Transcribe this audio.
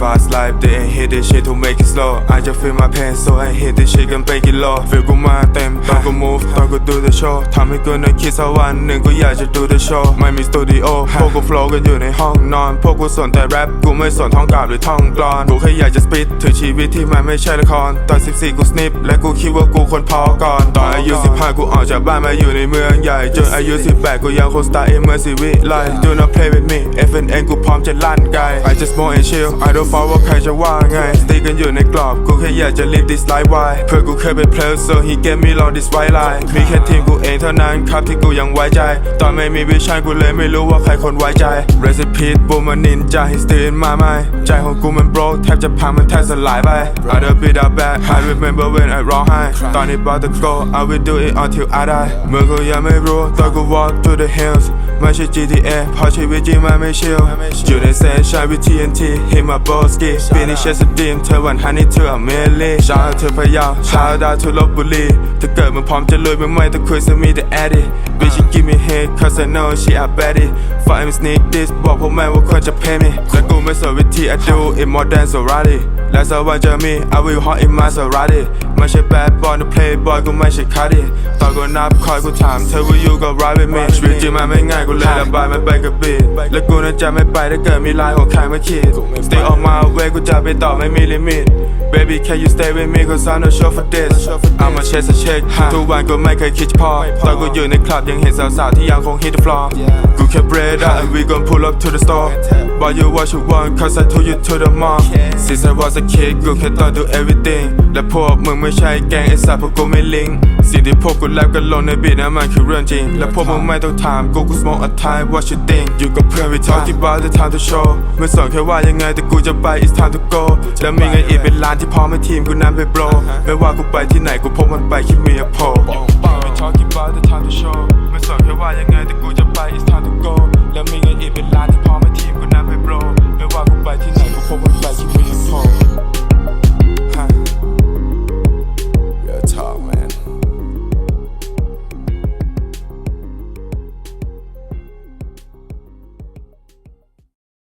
hit this shit to make it slow I just feel my pain so I hit this shit กันไปกิโล feel กูมาเต็มตอนกู move ตอนกูดู the show ทำให้กูนึกคิดสักวันหนึ่งกูอยากจะดู the show ไม่มีสตูดิโอพวกกู flow กันอยู่ในห้องนอน พวกกูสนแต่ rap กูไม่สนท่องกาบหรือท่องกลอนกูแค่อยากจะ spit ถึงชีวิตที่มันไม่ใช่ละครตอน 14 กู snip และกูคิดว่ากูคนพอก่อนตอนอายุ 15 กูออกจากบ้านมาอยู่ในเมืองใหญ่จนอายุ 18 กูยังคง star in เมืองสิวิไล Do not play with me FNN กูพร้อมจะลั่นไกล I just smoke and chill I don't follow ว่าใครจะว่าไง Stay กันอยู่ในกรอบ กูแค่อยากจะ live this life why เพื่อกูเคยเป็น player so he gave me long this white line มีแค่ทีมกูเองเท่านั้นครับที่กูยังไว้ใจ ตอนไม่มีวิชั่นกูเลยไม่รู้ว่าใครคนไว้ใจ Rest in peace บูมานินจา he still in my mind ใจของกูมัน broke แทบจะพังมันแทบสลายไป I don't beat up bad I remember when I ร้องไห้ตอนนี้ about to go I will do it until I die เมื่อกูยังไม่รู้ตอนกู walk through the hills ไม่ใช่ GTA พราะชีวิตจริงมันไม่ชิลอยู่ในเซสชันวิ TNT hit my boss ski finish as a dream เธอวันฮันนี่เธอเมลี่ชาวเธอพยาวชาวดาวทุลบบุรีถ้าเกิดมึงพร้อมจะลุยมึงไม่ต้องคุยสมีแต่ addy bitch she give me head cause I know she a baddie find me sneak this บอกพวกแม่ว่าควรจะ pay me และกูไม่สนวิธี I do it more than Sorati และสักวันจะมี I will hot in my Sorati ไม่ใช่ bad boy นะ play boy กูไม่ใช่คาร์ดิตอนกูนับคอยกูถามเธอว่าอยู่กับ ride with me ชีวิตจริงมันไม่ง่ายกูเลยระบายมันไปกับบีทและกูนั้นจะไม่ไปถ้าเกิดมีลายของใครมาขีด Stay on my way กูจะไปต่อไม่มีลิมิต Baby can you stay with me cause I'm not sure for this I'm a chase a check ทุกวันกูไม่เคยคิดจะพอตอนกูอยู่ในคลับยังเห็นสาวๆที่ยังคง hit the floor กูแค่ bread out and we gon' pull up to the store Buy you what you want cause I told you to the mall Since I was a kid กูแค่ต้อง do everything และพวกมึงไม่ใช่แกงไอ้สัตว์พวกกูไม่ลิงก์สิ่งที่พวกกูแลบกันลงในบีทนั้นมันคือเรื่องจริง และพวกมึงไม่ต้องถามกูกู smoke a time what you think อยู่กับเพื่อน we talking about the time to show ไม่สนแค่ว่ายังไงแต่กูจะไป it's time to go แล้วมีเงินอีกเป็นล้านที่พร้อมให้ทีมกูนั้นไปโบรไม่ว่ากูไปที่ไหนกูพกมันไปคิดมีอโพ we talking about the time to show ไม่สนแค่ว่ายังไงแต่กูจะไป it's time to go แล้วมีเงินอีกเป็นล้านที่พร้อมให้ทีม